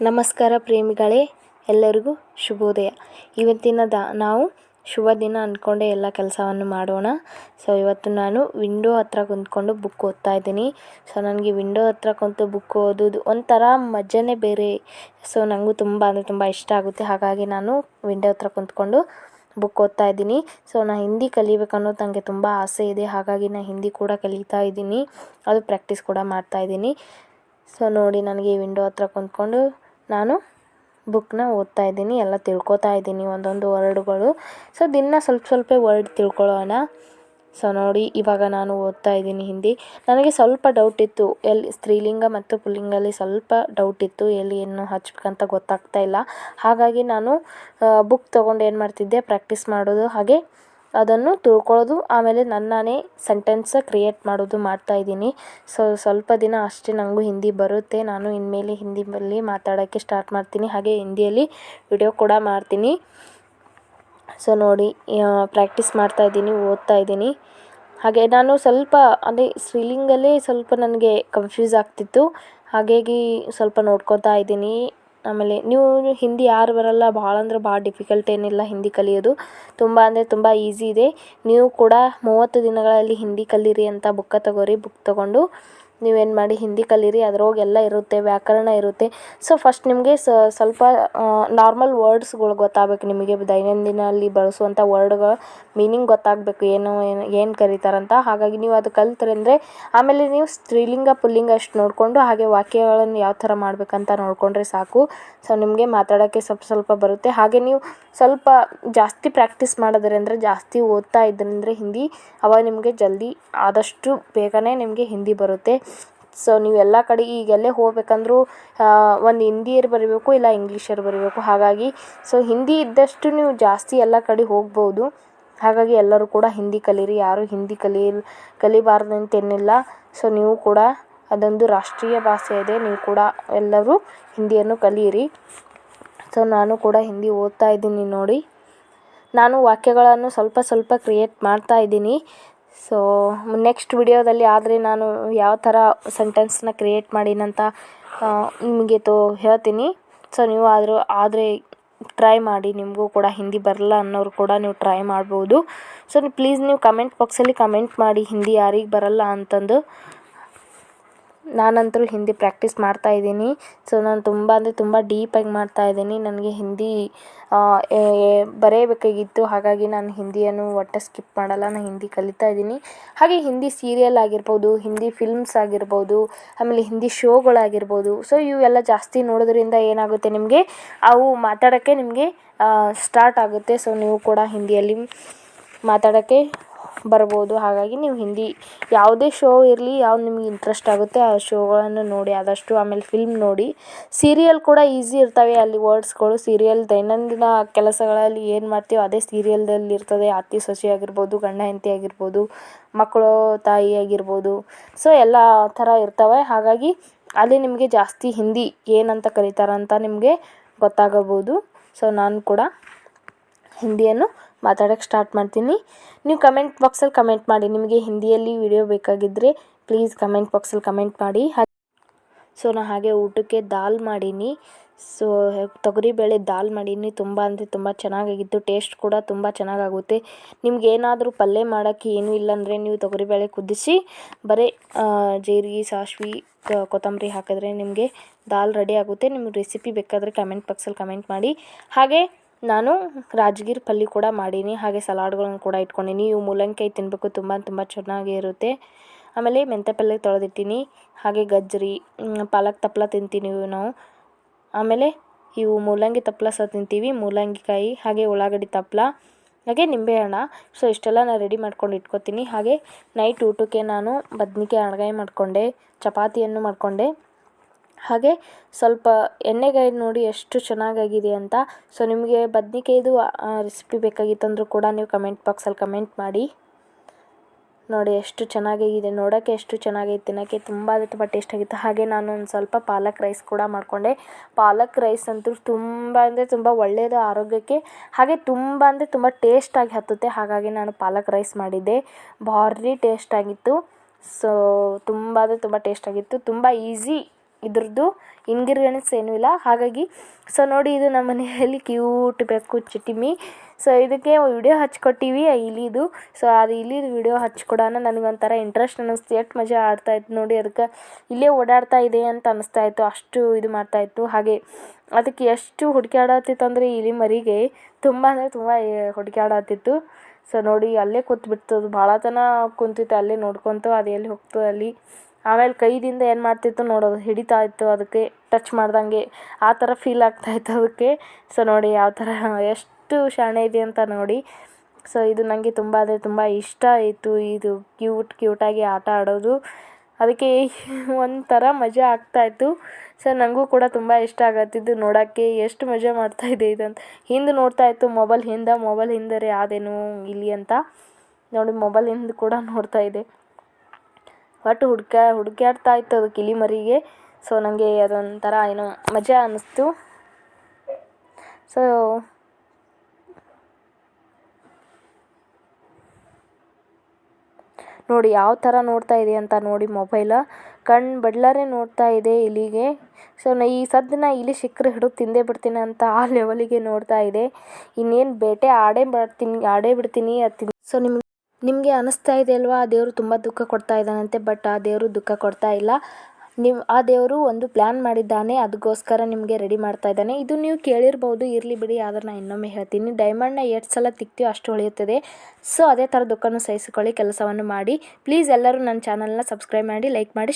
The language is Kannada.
ನಮಸ್ಕಾರ ಪ್ರೇಮಿಗಳೇ, ಎಲ್ಲರಿಗೂ ಶುಭೋದಯ. ಇವತ್ತಿನ ದ, ನಾವು ಶುಭ ದಿನ ಅಂದ್ಕೊಂಡೆ ಎಲ್ಲ ಕೆಲಸವನ್ನು ಮಾಡೋಣ. ಸೊ ಇವತ್ತು ನಾನು ವಿಂಡೋ ಹತ್ರ ಕುಂತ್ಕೊಂಡು ಬುಕ್ ಓದ್ತಾ ಇದ್ದೀನಿ. ಸೊ ನನಗೆ ವಿಂಡೋ ಹತ್ರ ಕುಂತು ಬುಕ್ ಓದೋದು ಒಂಥರ ಮಜಾನೇ ಬೇರೆ. ಸೊ ನನಗೂ ತುಂಬ ಅಂದರೆ ತುಂಬ ಇಷ್ಟ ಆಗುತ್ತೆ. ಹಾಗಾಗಿ ನಾನು ವಿಂಡೋ ಹತ್ರ ಕುಂತ್ಕೊಂಡು ಬುಕ್ ಓದ್ತಾ ಇದ್ದೀನಿ. ಸೊ ನಾನು ಹಿಂದಿ ಕಲಿಬೇಕನ್ನೋದು ನನಗೆ ತುಂಬ ಆಸೆ ಇದೆ. ಹಾಗಾಗಿ ನಾನು ಹಿಂದಿ ಕೂಡ ಕಲಿತಾ ಇದ್ದೀನಿ. ಅದು ಪ್ರಾಕ್ಟೀಸ್ ಕೂಡ ಮಾಡ್ತಾ ಇದ್ದೀನಿ. ಸೊ ನೋಡಿ, ನನಗೆ ವಿಂಡೋ ಹತ್ರ ಕುಂತ್ಕೊಂಡು ನಾನು ಬುಕ್ನ ಓದ್ತಾ ಇದ್ದೀನಿ, ಎಲ್ಲ ತಿಳ್ಕೊತಾ ಇದ್ದೀನಿ, ಒಂದೊಂದು ವರ್ಡ್ಗಳು ಸೊ ದಿನ ಸ್ವಲ್ಪ ಸ್ವಲ್ಪ ವರ್ಡ್ ತಿಳ್ಕೊಳ್ಳೋಣ. ಸೊ ನೋಡಿ, ಇವಾಗ ನಾನು ಓದ್ತಾ ಇದ್ದೀನಿ ಹಿಂದಿ. ನನಗೆ ಸ್ವಲ್ಪ ಡೌಟ್ ಇತ್ತು, ಎಲ್ಲಿ ಸ್ತ್ರೀಲಿಂಗ ಮತ್ತು ಪುಲ್ಲಿಂಗಲ್ಲಿ ಸ್ವಲ್ಪ ಡೌಟ್ ಇತ್ತು, ಎಲ್ಲಿ ಏನು ಹಚ್ಬೇಕಂತ ಗೊತ್ತಾಗ್ತಾ ಇಲ್ಲ. ಹಾಗಾಗಿ ನಾನು ಬುಕ್ ತೊಗೊಂಡು ಏನು ಮಾಡ್ತಿದ್ದೆ ಪ್ರಾಕ್ಟೀಸ್ ಮಾಡೋದು. ಹಾಗೆ ಅದನ್ನು ತಿಳ್ಕೊಳ್ಳೋದು, ಆಮೇಲೆ ನನ್ನಾನೇ ಸೆಂಟೆನ್ಸ್ ಕ್ರಿಯೇಟ್ ಮಾಡೋದು ಮಾಡ್ತಾ ಇದ್ದೀನಿ. ಸೊ ಸ್ವಲ್ಪ ದಿನ ಅಷ್ಟೇ ನನಗೂ ಹಿಂದಿ ಬರುತ್ತೆ. ನಾನು ಇನ್ಮೇಲೆ ಹಿಂದಿಯಲ್ಲಿ ಮಾತಾಡೋಕ್ಕೆ ಸ್ಟಾರ್ಟ್ ಮಾಡ್ತೀನಿ. ಹಾಗೆ ಹಿಂದಿಯಲ್ಲಿ ವಿಡಿಯೋ ಕೂಡ ಮಾಡ್ತೀನಿ. ಸೊ ನೋಡಿ ಪ್ರಾಕ್ಟೀಸ್ ಮಾಡ್ತಾ ಇದ್ದೀನಿ, ಓದ್ತಾ ಇದ್ದೀನಿ. ಹಾಗೆ ನಾನು ಸ್ವಲ್ಪ, ಅಂದರೆ ಸ್ತ್ರೀಲಿಂಗಲ್ಲೇ ಸ್ವಲ್ಪ ನನಗೆ ಕನ್ಫ್ಯೂಸ್ ಆಗ್ತಿತ್ತು. ಹಾಗಾಗಿ ಸ್ವಲ್ಪ ನೋಡ್ಕೊತಾ ಇದ್ದೀನಿ. ಆಮೇಲೆ ನೀವು ಹಿಂದಿ ಯಾರು ಬರಲ್ಲ, ಭಾಳ ಅಂದ್ರೆ ಭಾಳ ಡಿಫಿಕಲ್ಟ್ ಏನಿಲ್ಲ ಹಿಂದಿ ಕಲಿಯೋದು. ತುಂಬ ಅಂದರೆ ತುಂಬ ಈಸಿ ಇದೆ. ನೀವು ಕೂಡ ಮೂವತ್ತು ದಿನಗಳಲ್ಲಿ ಹಿಂದಿ ಕಲೀರಿ ಅಂತ ಬುಕ್ಕ ತಗೋರಿ ಬುಕ್ ತೊಗೊಂಡು. ನೀವೇನು ಮಾಡಿ ಹಿಂದಿ ಕಲೀರಿ ಅದ್ರೊಳಗೆ ಎಲ್ಲ ಇರುತ್ತೆ, ವ್ಯಾಕರಣ ಇರುತ್ತೆ. ಸೊ ಫಸ್ಟ್ ನಿಮಗೆ ಸ್ವಲ್ಪ ನಾರ್ಮಲ್ ವರ್ಡ್ಸ್ಗಳು ಗೊತ್ತಾಗಬೇಕು ನಿಮಗೆ. ದೈನಂದಿನ ಅಲ್ಲಿ ಬಳಸುವಂಥ ವರ್ಡ್ಗಳ ಮೀನಿಂಗ್ ಗೊತ್ತಾಗಬೇಕು, ಏನು ಏನು ಏನು ಕರೀತಾರಂತ ಹಾಗಾಗಿ ನೀವು ಅದು ಕಲಿತ್ರಿ ಅಂದರೆ, ಆಮೇಲೆ ನೀವು ಸ್ತ್ರೀಲಿಂಗ, ಪುಲ್ಲಿಂಗ ಅಷ್ಟು ನೋಡಿಕೊಂಡು, ಹಾಗೆ ವಾಕ್ಯಗಳನ್ನು ಯಾವ ಥರ ಮಾಡಬೇಕಂತ ನೋಡಿಕೊಂಡ್ರೆ ಸಾಕು. ಸೊ ನಿಮಗೆ ಮಾತಾಡೋಕ್ಕೆ ಸ್ವಲ್ಪ ಸ್ವಲ್ಪ ಬರುತ್ತೆ. ಹಾಗೆ ನೀವು ಸ್ವಲ್ಪ ಜಾಸ್ತಿ ಪ್ರಾಕ್ಟೀಸ್ ಅಂದರೆ, ಜಾಸ್ತಿ ಓದ್ತಾ ಇದ್ರಂದರೆ ಹಿಂದಿ ಅವಾಗ ನಿಮಗೆ ಜಲ್ದಿ ಆದಷ್ಟು ಬೇಗನೆ ನಿಮಗೆ ಹಿಂದಿ ಬರುತ್ತೆ. ಸೊ ನೀವು ಎಲ್ಲ ಕಡೆ ಈಗ ಎಲ್ಲೇ ಹೋಗ್ಬೇಕಂದ್ರೂ ಒಂದು ಹಿಂದಿಯರು ಬರೀಬೇಕು, ಇಲ್ಲ ಇಂಗ್ಲೀಷರು ಬರೀಬೇಕು. ಹಾಗಾಗಿ, ಸೊ ಹಿಂದಿ ಇದ್ದಷ್ಟು ನೀವು ಜಾಸ್ತಿ ಎಲ್ಲ ಕಡೆ ಹೋಗ್ಬೋದು. ಹಾಗಾಗಿ ಎಲ್ಲರೂ ಕೂಡ ಹಿಂದಿ ಕಲೀರಿ. ಯಾರೂ ಹಿಂದಿ ಕಲಿ, ಕಲಿಬಾರ್ದು ಅಂತೇನಿಲ್ಲ ಸೊ ನೀವು ಕೂಡ ಅದೊಂದು ರಾಷ್ಟ್ರೀಯ ಭಾಷೆ ಇದೆ. ನೀವು ಕೂಡ ಎಲ್ಲರೂ ಹಿಂದಿಯನ್ನು ಕಲಿಯಿರಿ ಸೊ ನಾನು ಕೂಡ ಹಿಂದಿ ಓದ್ತಾ ಇದ್ದೀನಿ ನೋಡಿ. ನಾನು ವಾಕ್ಯಗಳನ್ನು ಸ್ವಲ್ಪ ಸ್ವಲ್ಪ ಕ್ರಿಯೇಟ್ ಮಾಡ್ತಾ ಇದ್ದೀನಿ. ಸೊ ನೆಕ್ಸ್ಟ್ ವಿಡಿಯೋದಲ್ಲಿ ಆದರೆ ನಾನು ಯಾವ ಥರ ಸೆಂಟೆನ್ಸ್ನ ಕ್ರಿಯೇಟ್ ಮಾಡೀನಂತ ನಿಮಗೆ ತೋ ಹೇಳ್ತೀನಿ. ಸೊ ನೀವು ಆದರೂ, ಆದರೆ ಟ್ರೈ ಮಾಡಿ, ನಿಮಗೂ ಕೂಡ ಹಿಂದಿ ಬರಲ್ಲ ಅನ್ನೋರು ಕೂಡ ನೀವು ಟ್ರೈ ಮಾಡ್ಬೋದು. ಸೊ ಪ್ಲೀಸ್ ನೀವು ಕಮೆಂಟ್ ಬಾಕ್ಸಲ್ಲಿ ಕಮೆಂಟ್ ಮಾಡಿ, ಹಿಂದಿ ಯಾರಿಗೆ ಬರಲ್ಲ ಅಂತಂದು ನಾನಂತೂ ಹಿಂದಿ ಪ್ರ್ಯಾಕ್ಟೀಸ್ ಮಾಡ್ತಾ ಇದ್ದೀನಿ. ಸೊ, ನಾನು ತುಂಬ ಅಂದರೆ ತುಂಬ ಡೀಪಾಗಿ ಮಾಡ್ತಾ ಇದ್ದೀನಿ. ನನಗೆ ಹಿಂದಿ ಬರೆಯಬೇಕಾಗಿತ್ತು. ಹಾಗಾಗಿ ನಾನು ಹಿಂದಿಯನ್ನು ಒಟ್ಟು ಸ್ಕಿಪ್ ಮಾಡಲ್ಲ. ನಾನು ಹಿಂದಿ ಕಲಿತಾ ಇದ್ದೀನಿ. ಹಾಗೆ ಹಿಂದಿ ಸೀರಿಯಲ್ ಆಗಿರ್ಬೋದು, ಹಿಂದಿ ಫಿಲ್ಮ್ಸ್ ಆಗಿರ್ಬೋದು, ಆಮೇಲೆ ಹಿಂದಿ ಶೋಗಳಾಗಿರ್ಬೋದು ಸೊ ಇವೆಲ್ಲ ಜಾಸ್ತಿ ನೋಡೋದ್ರಿಂದ ಏನಾಗುತ್ತೆ ನಿಮಗೆ? ಅವು ಮಾತಾಡೋಕ್ಕೆ ನಿಮಗೆ ಸ್ಟಾರ್ಟ್ ಆಗುತ್ತೆ. ಸೊ ನೀವು ಕೂಡ ಹಿಂದಿಯಲ್ಲಿ ಮಾತಾಡೋಕ್ಕೆ ಬರ್ಬೋದು. ಹಾಗಾಗಿ ನೀವು ಹಿಂದಿ ಯಾವುದೇ ಶೋ ಇರಲಿ ಯಾವ್ದು ನಿಮ್ಗೆ ಇಂಟ್ರೆಸ್ಟ್ ಆಗುತ್ತೆ, ಆ ಶೋಗಳನ್ನು ನೋಡಿ, ಆದಷ್ಟು ಆಮೇಲೆ ಫಿಲ್ಮ್ ನೋಡಿ. ಸೀರಿಯಲ್ ಕೂಡ ಈಸಿ ಇರ್ತವೆ, ಅಲ್ಲಿ ವರ್ಡ್ಸ್ಗಳು ಸೀರಿಯಲ್ ದೈನಂದಿನ ಕೆಲಸಗಳಲ್ಲಿ ಏನು ಮಾಡ್ತೀವೋ ಅದೇ ಸೀರಿಯಲ್ದಲ್ಲಿ ಇರ್ತದೆ. ಅತ್ತಿ, ಸೊಸೆ ಆಗಿರ್ಬೋದು, ಗಂಡ, ಹೆಂಡತಿ ಆಗಿರ್ಬೋದು, ಮಕ್ಕಳು, ತಾಯಿ ಆಗಿರ್ಬೋದು. ಸೊ ಎಲ್ಲ ಥರ ಇರ್ತವೆ. ಹಾಗಾಗಿ ಅಲ್ಲಿ ನಿಮಗೆ ಜಾಸ್ತಿ ಹಿಂದಿ ಏನಂತ ಕರೀತಾರಂತ ನಿಮಗೆ ಗೊತ್ತಾಗಬಹುದು. ಸೊ ನಾನು ಕೂಡ ಹಿಂದಿಯನ್ನು ಮಾತಾಡೋಕ್ಕೆ ಸ್ಟಾರ್ಟ್ ಮಾಡ್ತೀನಿ. ನೀವು ಕಮೆಂಟ್ ಬಾಕ್ಸಲ್ಲಿ ಕಮೆಂಟ್ ಮಾಡಿ. ನಿಮಗೆ ಹಿಂದಿಯಲ್ಲಿ ವಿಡಿಯೋ ಬೇಕಾಗಿದ್ದರೆ ಪ್ಲೀಸ್ ಕಮೆಂಟ್ ಬಾಕ್ಸಲ್ಲಿ ಕಮೆಂಟ್ ಮಾಡಿ. ಸೊ ನಾನು ಹಾಗೆ ಊಟಕ್ಕೆ ದಾಲ್ ಮಾಡೀನಿ. ಸೊ ತೊಗರಿಬೇಳೆ ದಾಲ್ ಮಾಡೀನಿ. ತುಂಬ ಅಂದರೆ ತುಂಬ ಚೆನ್ನಾಗಾಗಿತ್ತು. ಟೇಸ್ಟ್ ಕೂಡ ತುಂಬ ಚೆನ್ನಾಗಾಗುತ್ತೆ. ನಿಮ್ಗೆ ಏನಾದರೂ ಪಲ್ಯ ಮಾಡೋಕ್ಕೆ ಏನೂ ಇಲ್ಲಾಂದರೆ ನೀವು ತೊಗರಿಬೇಳೆ ಕುದಿಸಿ, ಬರೀ ಜೀರಿಗೆ, ಸಾಸ್ವಿ ಕೊತ್ತಂಬರಿ ಹಾಕಿದ್ರೆ ನಿಮಗೆ ದಾಲ್ ರೆಡಿ ಆಗುತ್ತೆ. ನಿಮ್ಗೆ ರೆಸಿಪಿ ಬೇಕಾದರೆ ಕಮೆಂಟ್ ಬಾಕ್ಸಲ್ಲಿ ಕಮೆಂಟ್ ಮಾಡಿ. ಹಾಗೆ ನಾನು ರಾಜಗಿರ್ ಪಲ್ಯ ಕೂಡ ಮಾಡೀನಿ, ಹಾಗೆ ಸಲಾಡ್ಗಳನ್ನು ಕೂಡ ಇಟ್ಕೊಂಡೀನಿ. ಇವು ಮೂಲಂಗಿ ತಿನ್ನಬೇಕು ತುಂಬ ತುಂಬ ಚೆನ್ನಾಗಿ ಇರುತ್ತೆ. ಆಮೇಲೆ ಮೆಂತ್ಯ ಪಲ್ಯ ತೊಳೆದಿಟ್ಟೀನಿ, ಹಾಗೆ ಗಜ್ಜರಿ ಪಾಲಕ್ ತಪ್ಪಲ ತಿಂತೀವಿ ನಾವು. ಆಮೇಲೆ ಇವು ಮೂಲಂಗಿ ತಪ್ಪಲ ಸಹ ತಿಂತೀವಿ ಮೂಲಂಗಿ ಕಾಯಿ ಹಾಗೆ ಉಳ್ಳಾಗಡ್ಡಿ ತಪ್ಪಲ ಹಾಗೆ ನಿಂಬೆಹಣ್ಣ ಸೊ, ಇಷ್ಟೆಲ್ಲ ನಾನು ರೆಡಿ ಮಾಡ್ಕೊಂಡು ಇಟ್ಕೊತೀನಿ. ಹಾಗೆ ನೈಟ್ ಊಟಕ್ಕೆ ನಾನು ಬದ್ನಿಕಾಯಿ ಅಣಗಾಯಿ ಮಾಡಿಕೊಂಡೆ, ಚಪಾತಿಯನ್ನು ಮಾಡಿಕೊಂಡೆ. ಹಾಗೆ ಸ್ವಲ್ಪ ಎಣ್ಣೆಗಾಯಿ ನೋಡಿ ಎಷ್ಟು ಚೆನ್ನಾಗಾಗಿದೆ ಅಂತ. ಸೊ ನಿಮಗೆ ಬದ್ನಿಕಾಯ್ದು ರೆಸಿಪಿ ಬೇಕಾಗಿತ್ತಂದರೂ ಕೂಡ ನೀವು ಕಮೆಂಟ್ ಬಾಕ್ಸಲ್ಲಿ ಕಮೆಂಟ್ ಮಾಡಿ. ನೋಡಿ ಎಷ್ಟು ಚೆನ್ನಾಗಿದೆ ನೋಡೋಕ್ಕೆ ಎಷ್ಟು ಚೆನ್ನಾಗೈತೆ ತಿನ್ನೋಕ್ಕೆ ತುಂಬ ಅಂದರೆ ತುಂಬ ಟೇಸ್ಟ್ ಆಗಿತ್ತು. ಹಾಗೆ ನಾನು ಒಂದು ಸ್ವಲ್ಪ ಪಾಲಕ್ ರೈಸ್ ಕೂಡ ಮಾಡಿಕೊಂಡೆ. ಪಾಲಕ್ ರೈಸ್ ಅಂತೂ ತುಂಬ ಅಂದರೆ ತುಂಬ ಒಳ್ಳೆಯದು ಆರೋಗ್ಯಕ್ಕೆ, ಹಾಗೆ ತುಂಬ ಅಂದರೆ ತುಂಬ ಟೇಸ್ಟಾಗಿ ಹತ್ತುತ್ತೆ. ಹಾಗಾಗಿ ನಾನು ಪಾಲಕ್ ರೈಸ್ ಮಾಡಿದ್ದೆ. ಭಾರಿ ಟೇಸ್ಟಾಗಿತ್ತು ಸೊ ತುಂಬ ಅಂದರೆ ತುಂಬ ಟೇಸ್ಟಾಗಿತ್ತು ತುಂಬ ಈಸಿ ಇದ್ರದ್ದು ಇಂಗ್ರೀಡಿಯೆಂಟ್ಸ್ ಏನೂ ಇಲ್ಲ. ಹಾಗಾಗಿ ಸೊ ನೋಡಿ ಇದು ನಮ್ಮ ಮನೆಯಲ್ಲಿ ಕ್ಯೂಟ್ ಬೆಕ್ಕು ಚಿಟ್ಟಿಮಿ ಸೊ ಇದಕ್ಕೆ ವಿಡಿಯೋ ಹಚ್ಕೊಟ್ಟೀವಿ ಇಲಿದು. ಸೊ ಅದು ಇಲಿದು ವಿಡಿಯೋ ಹಚ್ಕೊಡೋಣ. ನನಗೊಂಥರ ಇಂಟ್ರೆಸ್ಟ್ ಅನ್ನಿಸ್ತು. ಎಷ್ಟು ಮಜಾ ಆಡ್ತಾ ಇತ್ತು ನೋಡಿ. ಅದಕ್ಕೆ ಇಲ್ಲೇ ಓಡಾಡ್ತಾ ಇದೆ ಅಂತ ಅನ್ನಿಸ್ತಾ ಇತ್ತು. ಅಷ್ಟು ಇದು ಮಾಡ್ತಾ ಇತ್ತು. ಹಾಗೆ ಅದಕ್ಕೆ ಎಷ್ಟು ಹುಡುಕ್ಯಾಡತ್ತಿತ್ತು ಅಂದರೆ ಇಲಿ ಮರಿಗೆ ತುಂಬ ಅಂದರೆ ತುಂಬ ಹುಡುಕ್ಯಾಡತ್ತಿತ್ತು ಸೊ ನೋಡಿ, ಅಲ್ಲೇ ಕೂತ್ಬಿಡ್ತು. ಅದು ಭಾಳ ತನ ಕುಂತಿತ್ತು. ಅಲ್ಲೇ ನೋಡ್ಕೊತು, ಅದು ಎಲ್ಲಿ ಹೋಗ್ತದೆ ಅಲ್ಲಿ. ಆಮೇಲೆ ಕೈದಿಂದ ಏನು ಮಾಡ್ತಿತ್ತು ನೋಡೋದು ಹಿಡಿತಾ ಇತ್ತು, ಅದಕ್ಕೆ ಟಚ್ ಮಾಡ್ದಂಗೆ ಆ ಥರ ಫೀಲ್ ಆಗ್ತಾ ಇತ್ತು ಅದಕ್ಕೆ. ಸೊ ನೋಡಿ ಯಾವ ಥರ ಎಷ್ಟು ಶಾಣೆ ಇದೆ ಅಂತ ನೋಡಿ. ಸೊ ಇದು ನನಗೆ ತುಂಬ ಅಂದರೆ ತುಂಬ ಇಷ್ಟ ಆಯಿತು, ಇದು ಕ್ಯೂಟ್ ಕ್ಯೂಟಾಗಿ ಆಟ ಆಡೋದು. ಅದಕ್ಕೆ ಒಂಥರ ಮಜಾ ಆಗ್ತಾಯಿತ್ತು ಸೊ ನನಗೂ ಕೂಡ ತುಂಬ ಇಷ್ಟ ಆಗತ್ತಿದ್ದು ನೋಡೋಕ್ಕೆ, ಎಷ್ಟು ಮಜಾ ಇದೆ ಇದಂತ ಹಿಂದೆ ನೋಡ್ತಾ ಇತ್ತು ಮೊಬೈಲ್ ಹಿಂದೆ ಮೊಬೈಲ್ ಹಿಂದರೆ ಅದೇನು ಇಲ್ಲಿ ಅಂತ. ನೋಡಿ ಮೊಬೈಲ್ ಹಿಂದೆ ಕೂಡ ನೋಡ್ತಾ ಇದೆ. ಒಟ್ಟು ಹುಡ್ಕ್ಯಾ, ಹುಡುಕ್ಯಾಡ್ತಾ ಇತ್ತು ಅದು ಕಿಲಿ ಮರಿಗೆ. ಸೊ ನನಗೆ ಅದೊಂಥರ ಏನೋ ಮಜಾ ಅನ್ನಿಸ್ತು. ಸೊ ನೋಡಿ ಯಾವ ಥರ ನೋಡ್ತಾ ಇದೆ ಅಂತ ನೋಡಿ ಮೊಬೈಲ. ಕಣ್ಣು ಬಡ್ಲಾರೆ ನೋಡ್ತಾ ಇದೆ ಇಲಿಗೆ. ಸೊ ನಾ ಈ ಸದ್ದನ್ನ ಇಲಿ ಸಿಕ್ಕರೆ ಹಿಡಿದು ತಿಂದೇ ಬಿಡ್ತೀನಿ ಅಂತ ಆ ಲೆವೆಲಿಗೆ ನೋಡ್ತಾ ಇದೆ. ಇನ್ನೇನು ಬೇಟೆ, ಆಡೇ ಬಿಡ್ತೀನಿ ಆಡೇ ಬಿಡ್ತೀನಿ, ಅದು ಸೊ ನಿಮ್ಗೆ ನಿಮಗೆ ಅನಿಸ್ತಾ ಇದೆ ಅಲ್ವಾ? ಆ ದೇವರು ತುಂಬ ದುಃಖ ಕೊಡ್ತಾ ಇದ್ದಾನಂತೆ, ಬಟ್ ಆ ದೇವರು ದುಃಖ ಕೊಡ್ತಾ ಇಲ್ಲ. ನೀವು, ಆ ದೇವರು ಒಂದು ಪ್ಲ್ಯಾನ್ ಮಾಡಿದ್ದಾನೆ ಅದಕ್ಕೋಸ್ಕರ ನಿಮಗೆ ರೆಡಿ ಮಾಡ್ತಾ ಇದ್ದಾನೆ. ಇದು ನೀವು ಕೇಳಿರ್ಬೋದು, ಇರಲಿ ಬಿಡಿ, ಆದ್ರೆ ನಾನು ಇನ್ನೊಮ್ಮೆ ಹೇಳ್ತೀನಿ. ಡೈಮಂಡ್ನ ಎಷ್ಟು ಸಲ ತಿಕ್ತೀವಿ ಅಷ್ಟು ಹೊಳೆಯುತ್ತದೆ ಸೊ, ಅದೇ ಥರ ದುಃಖನೂ ಸಹಿಸಿಕೊಳ್ಳಿ, ಕೆಲಸವನ್ನು ಮಾಡಿ. ಪ್ಲೀಸ್ ಎಲ್ಲರೂ ನನ್ನ ಚಾನಲ್ನ ಸಬ್ಸ್ಕ್ರೈಬ್ ಮಾಡಿ, ಲೈಕ್ ಮಾಡಿ